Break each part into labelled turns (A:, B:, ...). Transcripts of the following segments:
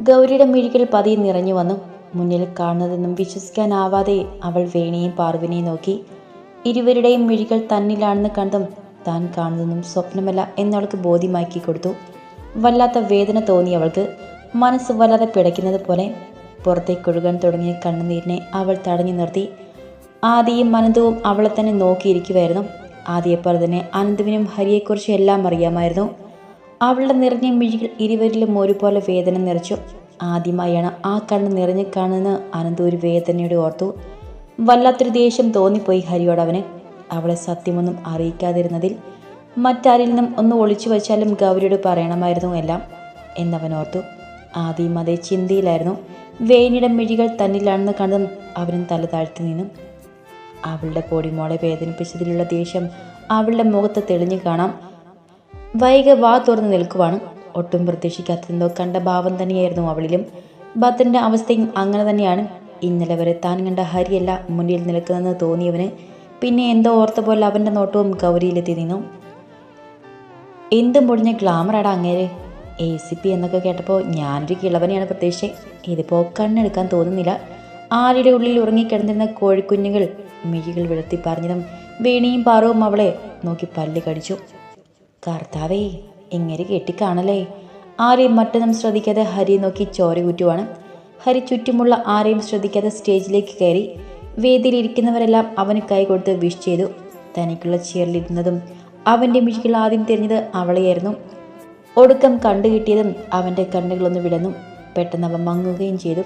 A: ഗൗരിയുടെ മിഴികൾ പതിയെ നിറഞ്ഞു വന്നു. മുന്നിൽ കാണുന്നതെന്നും വിശ്വസിക്കാനാവാതെ അവൾ വേണിയും പാർവിനെയും നോക്കി. ഇരുവരുടെയും മിഴികൾ തന്നിലാണെന്ന് കണ്ടും താൻ കാണുന്നതൊന്നും സ്വപ്നമല്ല എന്നവൾക്ക് ബോധ്യമാക്കി കൊടുത്തു. വല്ലാത്ത വേദന തോന്നി അവൾക്ക്. മനസ്സ് വല്ലാതെ പിടയ്ക്കുന്നത് പോലെ പുറത്തേക്ക് ഒഴുകാൻ തുടങ്ങിയ കണ്ണുനീരിനെ അവൾ തടഞ്ഞു നിർത്തി. ആദിയും അനന്തവും അവളെ തന്നെ നോക്കിയിരിക്കുമായിരുന്നു ആദ്യപ്പോലെ തന്നെ അനന്തുവിനും ഹരിയെക്കുറിച്ച് എല്ലാം അറിയാമായിരുന്നു. അവളുടെ നിറഞ്ഞ മിഴികൾ ഇരുവരിലും ഒരുപോലെ വേദന നിറച്ചു. ആദ്യമായാണ് ആ കണ്ണ് നിറഞ്ഞു കാണുന്ന അനന്ത ഒരു വേദനയുടെ ഓർത്തു. വല്ലാത്തൊരു ദേഷ്യം തോന്നിപ്പോയി ഹരിയോട് അവന്. അവളെ സത്യമൊന്നും അറിയിക്കാതിരുന്നതിൽ മറ്റാരിൽ നിന്നും ഒന്ന് ഒളിച്ചു വച്ചാലും ഗൗരിയോട് പറയണമായിരുന്നു എല്ലാം എന്നവൻ ഓർത്തു. ആദ്യം അതേ ചിന്തയിലായിരുന്നു. വേനിയുടെ മിഴികൾ തന്നിലാണെന്ന് കണ്ടും അവനും തല താഴ്ത്തി നിന്നു. അവളുടെ പൊടിമോളെ വേദനിപ്പിച്ചതിലുള്ള ദേഷ്യം അവളുടെ മുഖത്ത് തെളിഞ്ഞു കാണാം. വൈക വാ തുറന്ന് നിൽക്കുവാണ്. ഒട്ടും പ്രതീക്ഷിക്കാത്തതെന്തോ കണ്ട ഭാവം തന്നെയായിരുന്നു അവളിലും. ഭദ്രന്റെ അവസ്ഥയും അങ്ങനെ തന്നെയാണ്. ഇന്നലെ വരെ താൻ കണ്ട ഹരിയല്ല മുന്നിൽ നിൽക്കുന്നതെന്ന് തോന്നിയവന് പിന്നെ എന്തോ ഓർത്ത പോലെ അവന്റെ നോട്ടവും ഗൗരിയിലെത്തി നിന്നു. എന്തും പൊടിഞ്ഞ ഗ്ലാമറാടാ അങ്ങേര്. എ സി പി എന്നൊക്കെ കേട്ടപ്പോൾ ഞാനൊരു കിളവനെയാണ് പ്രത്യേകിച്ച് ഇതിപ്പോൾ കണ്ണെടുക്കാൻ തോന്നുന്നില്ല. ആരുടെ ഉള്ളിൽ ഉറങ്ങിക്കിടന്നിരുന്ന കോഴിക്കുഞ്ഞുങ്ങൾ മിഴികൾ വെളുത്തി പറഞ്ഞതും വേണിയും പാറവും അവളെ നോക്കി പല്ല് കടിച്ചു. കർത്താവേ എങ്ങനെ കെട്ടിക്കാണല്ലേ? ആരെയും മറ്റൊന്നും ശ്രദ്ധിക്കാതെ ഹരി നോക്കി ചോര കുറ്റുവാണ് ഹരി ചുറ്റുമുള്ള ആരെയും ശ്രദ്ധിക്കാതെ സ്റ്റേജിലേക്ക് കയറി വേദിയിലിരിക്കുന്നവരെല്ലാം അവന് കൈ കൊടുത്ത് വിഷ് ചെയ്തു. തനിക്കുള്ള ചേറിലിരുന്നതും അവന്റെ മിഴികൾ ആദ്യം തിരിഞ്ഞത് അവളെയായിരുന്നു. ഒടുക്കം കണ്ടുകിട്ടിയതും അവന്റെ കണ്ണുകളൊന്ന് വിടന്നു പെട്ടെന്ന് അവൻ മങ്ങുകയും ചെയ്തു.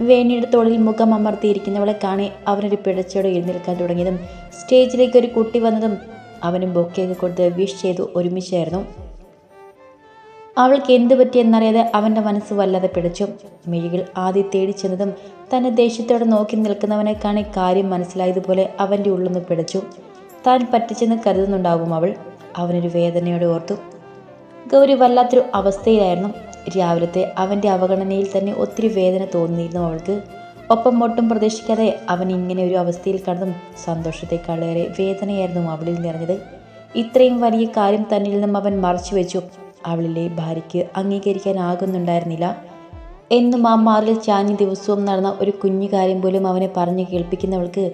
A: വേണിയുടെ തോളിൽ മുഖം അമർത്തിയിരിക്കുന്നവളെ കാണി അവനൊരു പിഴച്ചോടെ എഴുന്നേൽക്കാൻ തുടങ്ങിയതും സ്റ്റേജിലേക്ക് ഒരു കുട്ടി വന്നതും അവനും ബൊക്കെയൊക്കെ കൊടുത്ത് വിഷ് ചെയ്തു ഒരുമിച്ചായിരുന്നു. അവൾക്ക് എന്തു പറ്റിയെന്നറിയാതെ അവന്റെ മനസ്സ് വല്ലാതെ പിടിച്ചു. മിഴികൾ ആദ്യം തേടി ചെന്നതും തന്നെ ദേഷ്യത്തോടെ നോക്കി നിൽക്കുന്നവനെ കാണി കാര്യം മനസ്സിലായതുപോലെ അവന്റെ ഉള്ളൊന്ന് പിടച്ചു. താൻ പറ്റിച്ചെന്ന് കരുതുന്നുണ്ടാവും അവൾ. അവനൊരു വേദനയോടെ ഓർത്തു. ഗൗരി വല്ലാത്തൊരു അവസ്ഥയിലായിരുന്നു. രാവിലത്തെ അവന്റെ അവഗണനയിൽ തന്നെ ഒത്തിരി വേദന തോന്നിയിരുന്നു അവൾക്ക്. ഒപ്പം ഒട്ടും പ്രതീക്ഷിക്കാതെ അവൻ ഇങ്ങനെ ഒരു അവസ്ഥയിൽ കടന്നും സന്തോഷത്തെക്കാളേറെ വേദനയായിരുന്നു അവളിൽ നിറഞ്ഞത്. ഇത്രയും വലിയ കാര്യം തന്നിൽ നിന്നും അവൻ മറച്ചു വെച്ചു. അവളിലെ ഭാര്യയ്ക്ക് അംഗീകരിക്കാനാകുന്നുണ്ടായിരുന്നില്ല. എന്നും ആ മാറിൽ ചാഞ്ഞ് ദിവസവും നടന്ന ഒരു കുഞ്ഞു കാര്യം പോലും അവനെ പറഞ്ഞു കേൾപ്പിക്കുന്നവൾക്ക്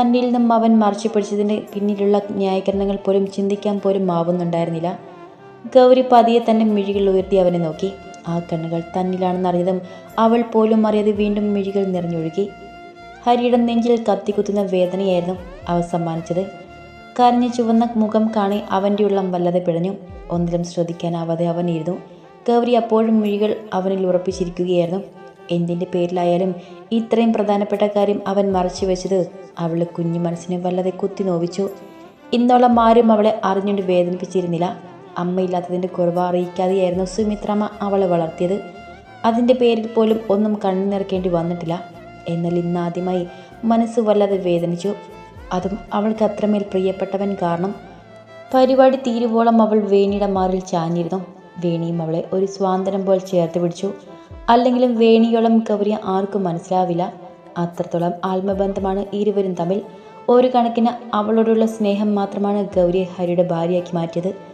A: തന്നിൽ നിന്നും അവൻ മറച്ചു പിടിച്ചതിന്റെ പിന്നിലുള്ള ന്യായീകരണങ്ങൾ പോലും ചിന്തിക്കാൻ പോലും ആവുന്നുണ്ടായിരുന്നില്ല. ഗൗരി പതിയെ തന്നെ മിഴികൾ ഉയർത്തി അവനെ നോക്കി. ആ കണ്ണുകൾ തന്നിലാണെന്നറിയതും അവൾ പോലും അറിയാതെ വീണ്ടും മിഴികൾ നിറഞ്ഞൊഴുകി. ഹരിയുടെ നെഞ്ചിൽ കത്തിക്കുത്തുന്ന വേദനയായിരുന്നു അവ സമ്മാനിച്ചത്. കരഞ്ഞു ചുവന്ന മുഖം കാണി അവന്റെ ഉള്ളം വല്ലാതെ പിഴഞ്ഞു ഒന്നിലും ശ്രദ്ധിക്കാനാവാതെ അവൻ ഇരുന്നു ഗൗരി അപ്പോഴും മിഴികൾ അവനിൽ ഉറപ്പിച്ചിരിക്കുകയായിരുന്നു. എന്തിന്റെ പേരിലായാലും ഇത്രയും പ്രധാനപ്പെട്ട കാര്യം അവൻ മറച്ചു വെച്ചത് അവളുടെ കുഞ്ഞു മനസ്സിനെ വല്ലാതെ കുത്തി നോവിച്ചു. ഇന്നോളം ആരും അവളെ അറിഞ്ഞുകൊണ്ട് വേദനിപ്പിച്ചിരുന്നില്ല. അമ്മയില്ലാത്തതിന്റെ കുറവ് അറിയിക്കാതെയായിരുന്നു സുമിത്രമ്മ അവളെ വളർത്തിയത്. അതിന്റെ പേരിൽ പോലും ഒന്നും കണ്ണു നിറക്കേണ്ടി വന്നിട്ടില്ല. എന്നാൽ ഇന്നാദ്യമായി മനസ്സ് വല്ലാതെ വേദനിച്ചു. അതും അവൾക്ക് അത്രമേൽ പ്രിയപ്പെട്ടവൻ കാരണം പരിപാടി തീരുവോളം അവൾ വേണിയുടെ മാറിൽ ചാഞ്ഞിരുന്നു. വേണിയും അവളെ ഒരു സ്വാതന്ത്ര്യം പോലെ ചേർത്ത് പിടിച്ചു. അല്ലെങ്കിലും വേണിയോളം ഗൗരിയ ആർക്കും മനസ്സിലാവില്ല. അത്രത്തോളം ആത്മബന്ധമാണ് ഇരുവരും തമ്മിൽ. ഒരു കണക്കിന് അവളോടുള്ള സ്നേഹം മാത്രമാണ് ഗൗരിയെ ഹരിയുടെ ഭാര്യയാക്കി മാറ്റിയത്.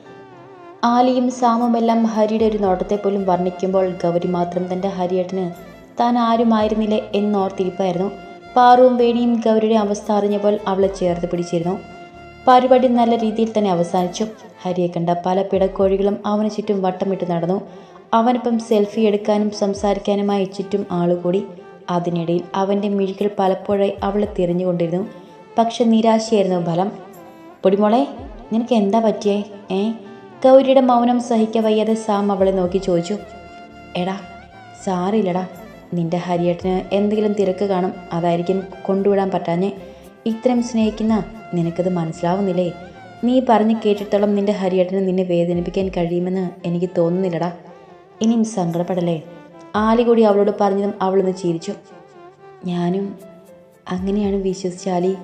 A: ആലിയും സാമുമെല്ലാം ഹരിയുടെ ഒരു നോട്ടത്തെ പോലും വർണിക്കുമ്പോൾ ഗൗരി മാത്രം തന്റെ ഹരിയേട്ടന് താൻ ആരുമായിരുന്നില്ലേ എന്നോർത്തിരിപ്പായിരുന്നു. പാറുവും വേണിയും ഗൗരിയുടെ അവസ്ഥ അറിഞ്ഞപ്പോൾ അവളെ ചേർത്ത് പിടിച്ചിരുന്നു. പരിപാടി നല്ല രീതിയിൽ തന്നെ അവസാനിച്ചു. ഹരിയെ കണ്ട പല പിടക്കോഴികളും അവന് ചുറ്റും വട്ടമിട്ട് നടന്നു. അവനൊപ്പം സെൽഫി എടുക്കാനും സംസാരിക്കാനുമായി ചുറ്റും ആളുകൂടി അതിനിടയിൽ അവന്റെ മിഴികൾ പലപ്പോഴായി അവളെ തിരിഞ്ഞുകൊണ്ടിരുന്നു. പക്ഷെ നിരാശയായിരുന്നു ഫലം. പൊടിമോളെ നിനക്ക് എന്താ പറ്റിയേ? ഏ? ഗൗരിയുടെ മൗനം സഹിക്ക വയ്യാതെ സാം അവളെ നോക്കി ചോദിച്ചു എടാ സാറില്ലടാ. നിന്റെ ഹരിയേട്ടന് എന്തെങ്കിലും തിരക്ക് കാണും അതായിരിക്കും കൊണ്ടുവിടാൻ പറ്റാഞ്ഞേ. ഇത്രയും സ്നേഹിക്കുന്ന നിനക്കത് മനസ്സിലാവുന്നില്ലേ? നീ പറഞ്ഞു കേട്ടിട്ടോളം നിന്റെ ഹരിയേട്ടന് നിന്നെ വേദനിപ്പിക്കാൻ കഴിയുമെന്ന് എനിക്ക് തോന്നുന്നില്ലടാ. ഇനിയും സങ്കടപ്പെടല്ലേ? ആലി കൂടി അവളോട് പറഞ്ഞതും അവളൊന്ന് ചിരിച്ചു. ഞാനും അങ്ങനെയാണ് വിശ്വസിച്ചാലി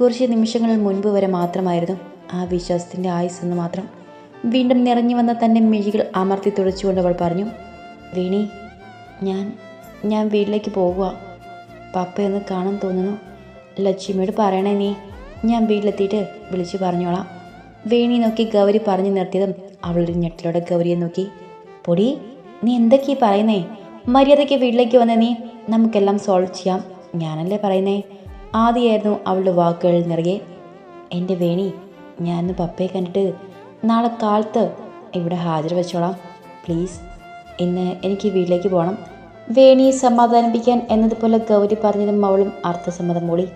A: കുറച്ച് നിമിഷങ്ങൾ മുൻപ് വരെ മാത്രമായിരുന്നു ആ വിശ്വാസത്തിന്റെ ആയുസ് എന്ന് മാത്രം. വീണ്ടും നിറഞ്ഞു വന്ന തന്റെ മിഴികൾ അമർത്തി തുടച്ചുകൊണ്ട് അവൾ പറഞ്ഞു വീണി ഞാൻ ഞാൻ വീട്ടിലേക്ക് പോകുക പപ്പയൊന്ന് കാണാൻ തോന്നുന്നു. ലക്ഷ്മിയോട് പറയണേ നീ. ഞാൻ വീട്ടിലെത്തിയിട്ട് വിളിച്ചു പറഞ്ഞോളാം. വേണി നോക്കി ഗൗരി പറഞ്ഞു നിർത്തിയതും അവളൊരു ഞെട്ടലോടെ ഗൗരിയെ നോക്കി. പൊടി നീ എന്തൊക്കെയാ പറയുന്നേ? മര്യാദയ്ക്ക് വീട്ടിലേക്ക് വന്ന നീ. നമുക്കെല്ലാം സോൾവ് ചെയ്യാം. ഞാനല്ലേ പറയുന്നേ? ആദ്യമായിരുന്നു അവളുടെ വാക്കുകൾ നിറയെ. എന്റെ വേണി ഞാനൊന്ന് പപ്പയെ കണ്ടിട്ട് നാളെ കാലത്ത് ഇവിടെ ഹാജർ വെച്ചോളാം പ്ലീസ് ഇന്ന് എനിക്ക് വീട്ടിലേക്ക് പോകണം. വേണിയെ സമാധാനിപ്പിക്കാൻ എന്നതുപോലെ ഗൗരി പറഞ്ഞതും അവളും അർത്ഥസമ്മതം മൂളി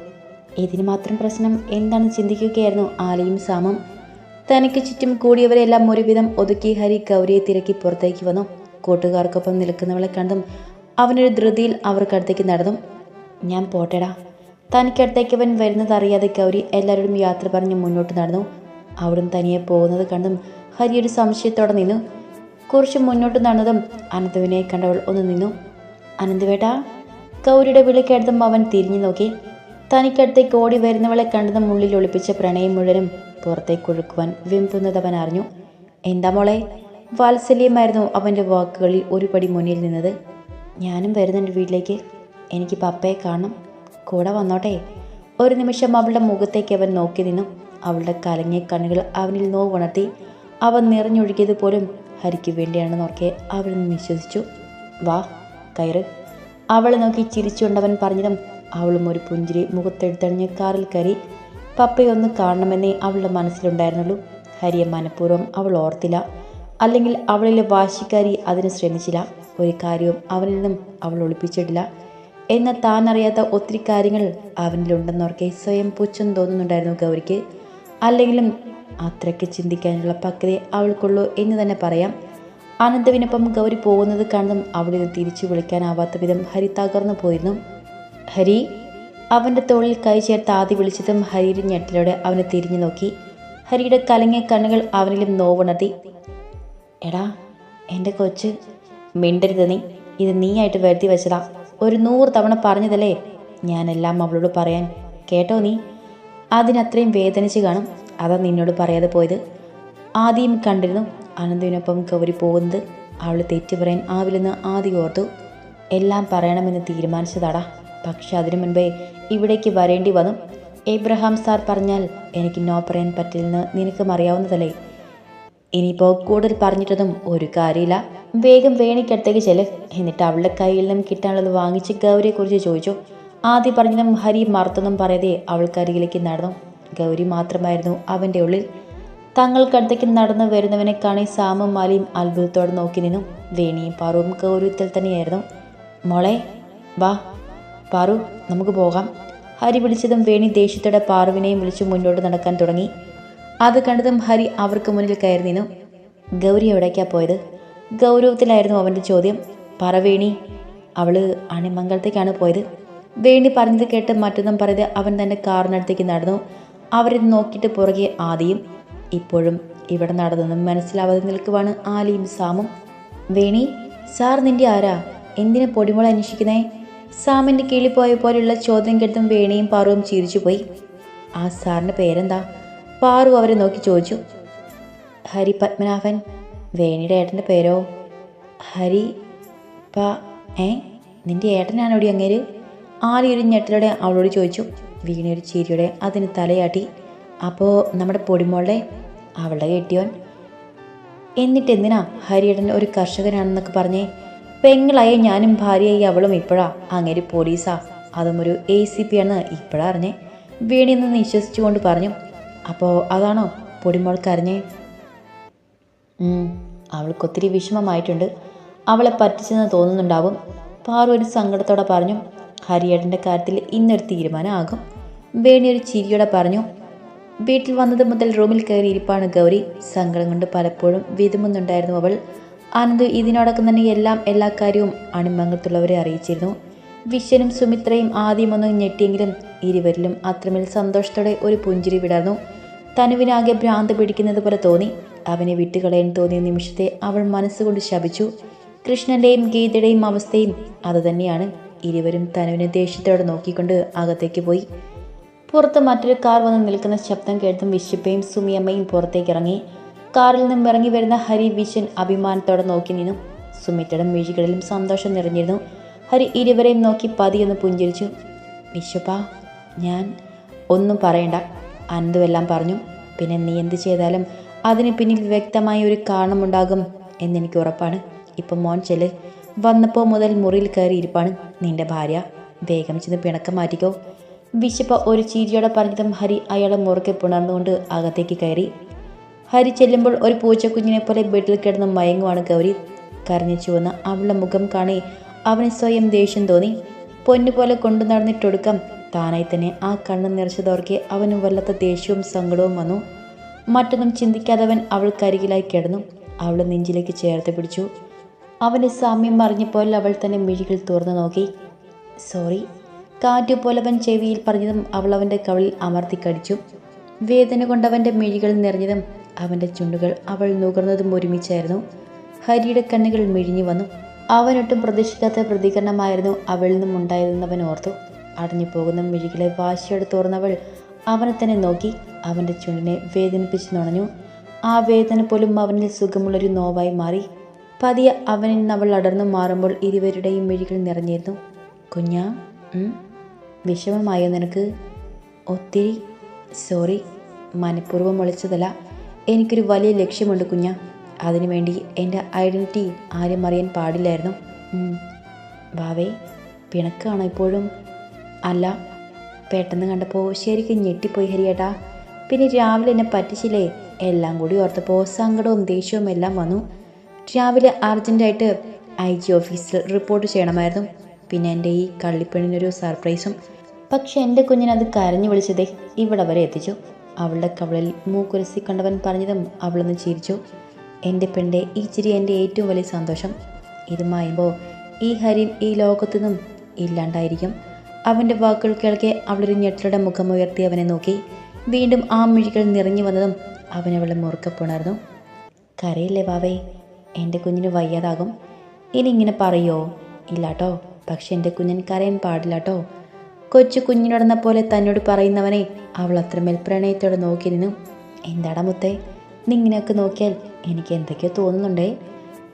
A: ഇതിന് മാത്രം പ്രശ്നം എന്താണെന്ന് ചിന്തിക്കുകയായിരുന്നു ആലയും സാമും. തനിക്ക് ചുറ്റും കൂടിയവരെല്ലാം ഒരുവിധം ഒതുക്കി ഹരി ഗൗരിയെ തിരക്കി പുറത്തേക്ക് വന്നു. കൂട്ടുകാർക്കൊപ്പം നിൽക്കുന്നവളെ കണ്ടും അവനൊരു ധൃതിയിൽ അവർക്കടുത്തേക്ക് നടന്നു. ഞാൻ പോട്ടേടാ. തനിക്കടുത്തേക്ക് അവൻ വരുന്നതറിയാതെ ഗൗരി എല്ലാവരോടും യാത്ര പറഞ്ഞ് മുന്നോട്ട് നടന്നു. അവിടുന്ന് തനിയെ പോകുന്നത് കണ്ടും ഹരി ഒരു സംശയത്തോടെ നിന്നു. കുറച്ച് മുന്നോട്ട് നടന്നതും അനന്തുവിനെ കണ്ടവൾ ഒന്ന് നിന്നു. അനന്തുവേട്ടാ ഗൗരിയുടെ വിളിക്കടുത്തും അവൻ തിരിഞ്ഞു നോക്കി. തനിക്കടുത്തേക്ക് ഓടി വരുന്നവളെ കണ്ടതും ഉള്ളിൽ ഒളിപ്പിച്ച പ്രണയം മുഴുവനും പുറത്തേക്ക് ഒഴുക്കുവാൻ വിമ്പുന്നത് അവൻ അറിഞ്ഞു. എന്താ മോളെ വാത്സല്യമായിരുന്നു അവന്റെ വാക്കുകളിൽ ഒരു പടി മുന്നിൽ നിന്നത്. ഞാനും വരുന്നുണ്ട് വീട്ടിലേക്ക്. എനിക്ക് പപ്പയെ കാണണം. കൂടെ വന്നോട്ടെ. ഒരു നിമിഷം അവളുടെ മുഖത്തേക്ക് അവൻ നോക്കി നിന്നു. അവളുടെ കലങ്ങിയ കണ്ണുകൾ അവനിൽ നോവുണർത്തി അവൻ നിറഞ്ഞൊഴുകിയത് പോലും ഹരിക്ക് വേണ്ടിയാണെന്ന് ഓർക്കെ അവൾ വിശ്വസിച്ചു. വാ കയറ്. അവളെ നോക്കി ചിരിച്ചുകൊണ്ടവൻ പറഞ്ഞതും അവളും ഒരു പുഞ്ചിരി മുഖത്തെടുത്തണിഞ്ഞ് കാറിൽ കയറി പപ്പയൊന്ന് കാണണമെന്നേ അവളുടെ മനസ്സിലുണ്ടായിരുന്നുള്ളൂ. ഹരിയെ മനഃപൂർവം അവൾ ഓർത്തില്ല. അല്ലെങ്കിൽ അവളിലെ വാശിക്കാരി അതിന് ശ്രമിച്ചില്ല. ഒരു കാര്യവും അവനിൽ നിന്നും അവൾ ഒളിപ്പിച്ചിട്ടില്ല. എന്നാൽ താൻ അറിയാത്ത ഒത്തിരി കാര്യങ്ങൾ അവനിലുണ്ടെന്നോർക്കെ സ്വയം പുച്ഛം തോന്നുന്നുണ്ടായിരുന്നു ഗൗരിക്ക്. അല്ലെങ്കിലും അത്രയ്ക്ക് ചിന്തിക്കാനുള്ള പക്വത അവൾക്കുള്ളൂ എന്ന് തന്നെ പറയാം. ആനന്ദവിനൊപ്പം ഗൗരി പോകുന്നത് കാണുന്നതും അവിടെ നിന്ന് തിരിച്ചു വിളിക്കാനാവാത്ത വിധം ഹരി തകർന്നു പോയിരുന്നു. ഹരി അവന്റെ തോളിൽ കൈ ചേർത്ത് ആദ്യ വിളിച്ചതും ഹരിയുടെ ഞെട്ടിലൂടെ അവനെ തിരിഞ്ഞു നോക്കി. ഹരിയുടെ കലങ്ങിയ കണ്ണുകൾ അവനിലും നോവുണർത്തി. എടാ എന്റെ കൊച്ച് മിണ്ടരുത് നീ. ഇത് നീയായിട്ട് വരുത്തി വെച്ചതാ. ഒരു നൂറ് തവണ പറഞ്ഞതല്ലേ? ഞാനെല്ലാം അവളോട് പറയാൻ. കേട്ടോ നീ? അതിനത്രയും വേദനിച്ച് കാണും. അതാ നിന്നോട് പറയാതെ പോയത്. ആദ്യം കണ്ടിരുന്നു അനന്തുവിനൊപ്പം ഗൗരി പോകുന്നത്. അവൾ തെറ്റ് പറയാൻ ആവില്ലെന്ന് ആദ്യം ഓർത്തു. എല്ലാം പറയണമെന്ന് തീരുമാനിച്ചതാടാ. പക്ഷെ അതിനു മുൻപേ ഇവിടേക്ക് വരേണ്ടി വന്നു. എബ്രഹാം സാർ പറഞ്ഞാൽ എനിക്ക് നോ പറയാൻ പറ്റില്ലെന്ന് നിനക്കും അറിയാവുന്നതല്ലേ ഇനിയിപ്പോൾ കൂടുതൽ പറഞ്ഞിട്ടതും ഒരു കാര്യമില്ല. വേഗം വേണിക്കടുത്തേക്ക് ചെല്ല്. എന്നിട്ട് അവളുടെ കയ്യിൽ നിന്നും കിട്ടാനുള്ളത് വാങ്ങിച്ച് ഗൗരിയെക്കുറിച്ച് ചോദിച്ചു. ആദ്യം പറഞ്ഞതും ഹരി മറുത്തൊന്നും പറയാതെ അവൾക്കരികിലേക്ക് നടന്നു. ഗൗരി മാത്രമായിരുന്നു അവന്റെ ഉള്ളിൽ. തങ്ങൾക്കടുത്തേക്ക് നടന്നു വരുന്നവനെ കാണി സാമും മാലിയും അത്ഭുതത്തോടെ നോക്കി നിന്നു. വേണിയും പാറുവും ഗൗരവത്തിൽ തന്നെയായിരുന്നു. മോളെ വാ. പാറു നമുക്ക് പോകാം. ഹരി വിളിച്ചതും വേണി ദേഷ്യത്തോടെ പാറുവിനെയും വിളിച്ചു മുന്നോട്ട് നടക്കാൻ തുടങ്ങി. അത് കണ്ടതും ഹരി അവർക്ക് മുന്നിൽ കയറി നിന്നു. ഗൗരി എവിടേക്കാ പോയത്? ഗൗരവത്തിലായിരുന്നു അവന്റെ ചോദ്യം. പറവേണി അവൾ അണിമംഗലത്തേക്കാണ് പോയത്. വേണി പറഞ്ഞത് കേട്ട് മറ്റൊന്നും പറയാതെ അവൻ തന്നെ കാറിനടുത്തേക്ക് നടന്നു. അവരെ നോക്കിയിട്ട് പുറകെ ആദിയും ഇപ്പോഴും ഇവിടെ നടന്നെന്നും മനസ്സിലാവാതെ നിൽക്കുവാണ് ആലിയും സാമും. വേണി സാർ നിന്റെ ആരാ? എന്തിനെ പൊടിമുള അന്വേഷിക്കുന്നേ? സാമിന്റെ കീഴിൽ പോയ പോലെയുള്ള ചോദ്യം കേട്ടും വേണിയും പാറുവും ചിരിച്ചുപോയി. ആ സാറിന്റെ പേരെന്താ? പാറു അവരെ നോക്കി ചോദിച്ചു. ഹരി പത്മനാഭൻ. വേണിയുടെ ഏട്ടന്റെ പേരോ? ഹരി പ ഏ? നിന്റെ ഏട്ടനാണോടി അങ്ങേര്? ഒരു ഞെട്ടലോടെ അവളോട് ചോദിച്ചു വീണ ഒരു ചിരിയോടെ അതിന് തലയാട്ടി. അപ്പോൾ നമ്മുടെ പൊടിമോളെ അവളുടെ കെട്ടിയോൻ. എന്നിട്ട് എന്തിനാ ഹരിയേട്ടൻ ഒരു കർഷകനാണെന്നൊക്കെ പറഞ്ഞേ പെങ്ങളായ ഞാനും ഭാര്യയായി അവളും ഇപ്പോഴാ അങ്ങേര് പോലീസാ. അതും ഒരു എ സി പി ആണ് ഇപ്പോഴാ അറിഞ്ഞേ വീണി നിന്ന് വിശ്വസിച്ചുകൊണ്ട് പറഞ്ഞു അപ്പോൾ അതാണോ? പൊടിമോൾ അറിഞ്ഞേ ഉം, അവൾക്കൊത്തിരി വിഷമമായിട്ടുണ്ട്. അവളെ പറ്റിച്ചെന്ന് തോന്നുന്നുണ്ടാവും. പാറു ഒരു സങ്കടത്തോടെ പറഞ്ഞു ഹരിയേട്ടന്റെ കാര്യത്തിൽ ഇന്നൊരു തീരുമാനമാകും. വേണി ഒരു ചിരിയോടെ പറഞ്ഞു വീട്ടിൽ വന്നത് മുതൽ റൂമിൽ കയറി ഇരിപ്പാണ് ഗൗരി. സങ്കടം കൊണ്ട് പലപ്പോഴും വിതുമുന്നുണ്ടായിരുന്നു അവൾ. അനന്ത് ഇതിനോടൊപ്പം തന്നെ എല്ലാം എല്ലാ കാര്യവും അണിമംഗത്തുള്ളവരെ അറിയിച്ചിരുന്നു. വിശ്വനും സുമിത്രയും ആദ്യമൊന്നും ഞെട്ടിയെങ്കിലും ഇരുവരിലും അത്രമേൽ സന്തോഷത്തോടെ ഒരു പുഞ്ചിരി വിടർന്നു. തനുവിനാകെ ഭ്രാന്ത് പിടിക്കുന്നത് പോലെ തോന്നി. അവനെ വിട്ടുകളയാൻ തോന്നിയ നിമിഷത്തെ അവൾ മനസ്സുകൊണ്ട് ശപിച്ചു. കൃഷ്ണന്റെയും ഗീതയുടെയും അവസ്ഥയും അതുതന്നെയാണ് ഇരുവരും തനുവിനെ ദേഷ്യത്തോടെ നോക്കിക്കൊണ്ട് അകത്തേക്ക് പോയി. പുറത്ത് മറ്റൊരു കാർ വന്ന് നിൽക്കുന്ന ശബ്ദം കേട്ടും വിശുപ്പയും സുമിയമ്മയും പുറത്തേക്ക് ഇറങ്ങി. കാറിൽ നിന്നും ഇറങ്ങി വരുന്ന ഹരി വിശൻ അഭിമാനത്തോടെ നോക്കി നിന്നു. സുമിറ്റയുടെ മിഴികളിലും സന്തോഷം നിറഞ്ഞിരുന്നു. ഹരി ഇരുവരെയും നോക്കി പതിയൊന്ന് പുഞ്ചിരിച്ചു. വിശുപ്പ ഞാൻ ഒന്നും പറയണ്ട. അനന്തുവെല്ലാം പറഞ്ഞു. പിന്നെ നീ എന്ത് ചെയ്താലും അതിന് പിന്നിൽ വ്യക്തമായ ഒരു കാരണമുണ്ടാകും എന്നെനിക്ക് ഉറപ്പാണ്. ഇപ്പം മോൻ ചെല്ല്. വന്നപ്പോൾ മുതൽ മുറിയിൽ കയറി ഇരിപ്പാണ് നിന്റെ ഭാര്യ. വേഗം ചെന്ന് പിണക്കം മാറ്റിക്കോ. വിശപ്പ ഒരു ചീരിയോടെ പറഞ്ഞതും ഹരി അയാളെ മുറുക്കെ പുണർന്നുകൊണ്ട് അകത്തേക്ക് കയറി. ഹരി ചെല്ലുമ്പോൾ ഒരു പൂച്ചക്കുഞ്ഞിനെ പോലെ ബെഡിൽ കിടന്ന് മയങ്ങുവാണ് ഗൗരി. കരഞ്ഞു ചുവന്ന അവളുടെ മുഖം കാണി അവന് സ്വയം ദേഷ്യം തോന്നി. പൊന്നുപോലെ കൊണ്ടു നടന്നിട്ടൊടുക്കം താനായി തന്നെ ആ കണ്ണ് നിറച്ചതോർക്കെ അവന് വല്ലാത്ത ദേഷ്യവും സങ്കടവും വന്നു. മറ്റൊന്നും ചിന്തിക്കാതെ അവൻ അവൾക്കരികിലായി കിടന്നു. അവളെ നെഞ്ചിലേക്ക് ചേർത്ത് പിടിച്ചു. അവന്റെ സാമ്യം മറിഞ്ഞപ്പോൾ അവൾ തന്നെ മിഴികൾ തുറന്നു നോക്കി. സോറി കാറ്റുപോലെ പോലവൻ ചെവിയിൽ പറഞ്ഞതും അവൾ അവന്റെ കവളിൽ അമർത്തി കടിച്ചു. വേദന കൊണ്ടവന്റെ മിഴികൾ നിറഞ്ഞതും അവന്റെ ചുണ്ടുകൾ അവൾ നുകർന്നതും ഒരുമിച്ചായിരുന്നു. ഹരിയുടെ കണ്ണുകൾ മിഴിഞ്ഞു വന്നു. അവനൊട്ടും പ്രതീക്ഷിക്കാത്ത പ്രതികരണമായിരുന്നു അവളിൽ നിന്നും ഉണ്ടായതെന്ന് അവൻ ഓർത്തു. അടഞ്ഞു പോകുന്ന മിഴികളെ വാശിയോടെ തുറന്നവൾ അവനെ തന്നെ നോക്കി. അവന്റെ ചുണ്ടിനെ വേദനിപ്പിച്ച് നുണഞ്ഞു. ആ വേദന പോലും അവനിൽ സുഖമുള്ളൊരു നോവായി മാറി. പതിയെ അവനിൽ നിന്ന് അവൾ അടർന്നു മാറുമ്പോൾ ഇരുവരുടെയും മിഴികൾ നിറഞ്ഞിരുന്നു. കുഞ്ഞാ? വിഷമമായോ നിനക്ക്? ഒത്തിരി സോറി മനഃപൂർവം വിളിച്ചതല്ല. എനിക്കൊരു വലിയ ലക്ഷ്യമുണ്ട് കുഞ്ഞാ. അതിനുവേണ്ടി എന്റെ ഐഡന്റിറ്റി ആരും അറിയാൻ പാടില്ലായിരുന്നു. വാവേ പിണക്കാണോ ഇപ്പോഴും? അല്ല പെട്ടെന്ന് കണ്ടപ്പോൾ ശരിക്കും ഞെട്ടിപ്പോയി ഹരിയേട്ടാ. പിന്നെ രാവിലെ എന്നെ പറ്റിച്ചില്ലേ? എല്ലാം കൂടി ഓർത്തപ്പോൾ സങ്കടവും ദേഷ്യവും എല്ലാം വന്നു. രാവിലെ അർജന്റായിട്ട് ഐ ജി ഓഫീസിൽ റിപ്പോർട്ട് ചെയ്യണമായിരുന്നു. പിന്നെ എന്റെ ഈ കള്ളിപ്പെണ്ണിനൊരു സർപ്രൈസും. പക്ഷെ എന്റെ കുഞ്ഞിനത് കരഞ്ഞു വിളിച്ചതേ ഇവിടെ വരെ എത്തിച്ചു. അവളുടെ കവളിൽ മൂക്കുരസി കണ്ടവൻ പറഞ്ഞതും അവളൊന്ന് ചിരിച്ചു. എന്റെ പെണ്ണിന്റെ ഈ ചിരി എന്റെ ഏറ്റവും വലിയ സന്തോഷം. ഇത് മായുമ്പോൾ ഈ ഹരിൻ ഈ ലോകത്തു നിന്നും ഇല്ലാണ്ടായിരിക്കും. അവന്റെ വാക്കുകൾ കേൾക്കെ അവളൊരു ഞെട്ടലുടെ മുഖമുയർത്തി അവനെ നോക്കി. വീണ്ടും ആ മിഴികൾ നിറഞ്ഞു വന്നതും അവനവളെ അവളെ മുറുക്കെ പുണർന്നു. കരയില്ലേ വാവേ എന്റെ കുഞ്ഞിന് വയ്യാതാകും. ഇനി ഇങ്ങനെ പറയോ? ഇല്ലാട്ടോ. പക്ഷെ എന്റെ കുഞ്ഞൻ കരയാൻ പാടില്ലാട്ടോ. കൊച്ചു കുഞ്ഞിനോടെന്ന പോലെ തന്നോട് പറയുന്നവനെ അവൾ അത്രമേൽ പ്രണയത്തോടെ നോക്കി നിന്നു. എന്താടാ മുത്തേ? നിങ്ങനെയൊക്കെ നോക്കിയാൽ എനിക്ക് എന്തൊക്കെയോ തോന്നുന്നുണ്ടേ.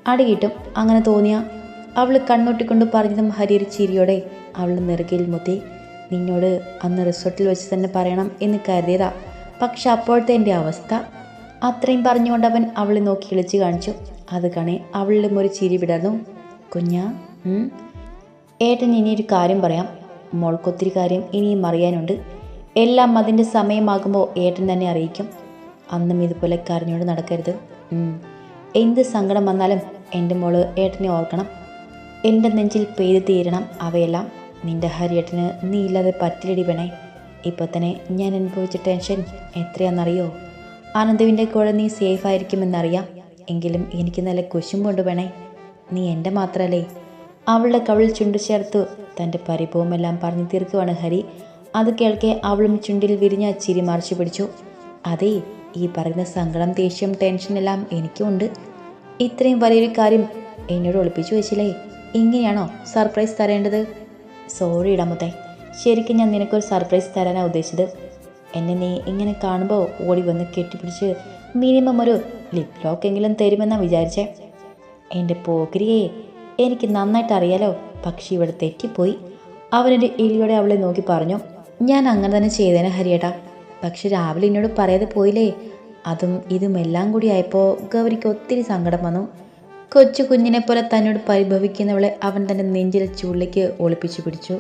A: അടികിട്ടും അങ്ങനെ തോന്നിയ. അവൾ കണ്ണൂട്ടിക്കൊണ്ട് പറഞ്ഞതും ഹരി ഒരു ചിരിയോടെ അവൾ നെറുകയിൽ മുത്തി. നിന്നോട് അന്ന് റിസോർട്ടിൽ വെച്ച് തന്നെ പറയണം എന്ന് കരുതിയതാ. പക്ഷെ അപ്പോഴത്തെ എന്റെ അവസ്ഥ. അത്രയും പറഞ്ഞുകൊണ്ട് അവൻ അവളെ നോക്കി ഇളിച്ചു കാണിച്ചു. അത് കാണേ അവളിലും ഒരു ചിരി വിടർന്നു. കുഞ്ഞാ ഏട്ടൻ ഒരു കാര്യം പറയാം. മോൾക്കൊത്തിരി കാര്യം ഇനിയും അറിയാനുണ്ട്. എല്ലാം അതിന്റെ സമയമാകുമ്പോൾ ഏട്ടൻ തന്നെ അറിയിക്കും. അന്നും ഇതുപോലെ കരഞ്ഞോട് നടക്കരുത്. എന്ത് സങ്കടം വന്നാലും എന്റെ മോൾ ഏട്ടനെ ഓർക്കണം. എന്റെ നെഞ്ചിൽ പെയ്ത് തീരണം അവയെല്ലാം. നിന്റെ ഹരിയേട്ടന് നീ ഇല്ലാതെ പറ്റിലടി വേണേ ഇപ്പോൾ തന്നെ ഞാൻ അനുഭവിച്ച ടെൻഷൻ എത്രയാണെന്നറിയോ? ആനന്ദുവിന്റെ കൂടെ നീ സേഫ് ആയിരിക്കുമെന്നറിയാം. എങ്കിലും എനിക്ക് നല്ല കുശുമ്പുണ്ട് വേണേ നീ എന്റെ മാത്രമല്ലേ അവളുടെ കവിൾ ചുണ്ടു ചേർത്തു തന്റെ പരിഭവമെല്ലാം പറഞ്ഞു തീർക്കുവാണ് ഹരി. അത് കേൾക്കെ അവളും ചുണ്ടിൽ വിരിഞ്ഞ ചിരി മറിച്ചു പിടിച്ചു. അതെ ഈ പറയുന്ന സങ്കടം ദേഷ്യം ടെൻഷനെല്ലാം എനിക്കുമുണ്ട് ഇത്രയും വലിയൊരു കാര്യം എന്നോട് ഒളിപ്പിച്ചു വെച്ചില്ലേ? ഇങ്ങനെയാണോ സർപ്രൈസ് തരേണ്ടത്? സോറി ഇടമുത്തേ ശരിക്കും ഞാൻ നിനക്കൊരു സർപ്രൈസ് തരാനാണ് ഉദ്ദേശിച്ചത്. എന്നെ നീ ഇങ്ങനെ കാണുമ്പോൾ ഓടി വന്ന് കെട്ടിപ്പിടിച്ച് മിനിമം ഒരു ലിപ് ലോക്ക് എങ്കിലും തരുമെന്നാണ് വിചാരിച്ചേ. എന്റെ പോക്കരിയെ എനിക്ക് നന്നായിട്ട് അറിയാലോ. പക്ഷെ ഇവിടെ തെറ്റിപ്പോയി. അവനൊരു എലിയോടെ അവളെ നോക്കി പറഞ്ഞു ഞാൻ അങ്ങനെ തന്നെ ചെയ്തേനെ ഹരിയേട്ടാ. പക്ഷെ രാവിലെ എന്നോട് പറയാതെ പോയില്ലേ? അതും ഇതും എല്ലാം കൂടി ആയപ്പോൾ ഗൗരിക്ക് ഒത്തിരി സങ്കടം വന്നു. കൊച്ചു കുഞ്ഞിനെ പോലെ തന്നോട് പരിഭവിക്കുന്നവളെ അവൻ തന്റെ നെഞ്ചിലെ ചുള്ളിക്ക് ഒളിപ്പിച്ചു പിടിച്ചു.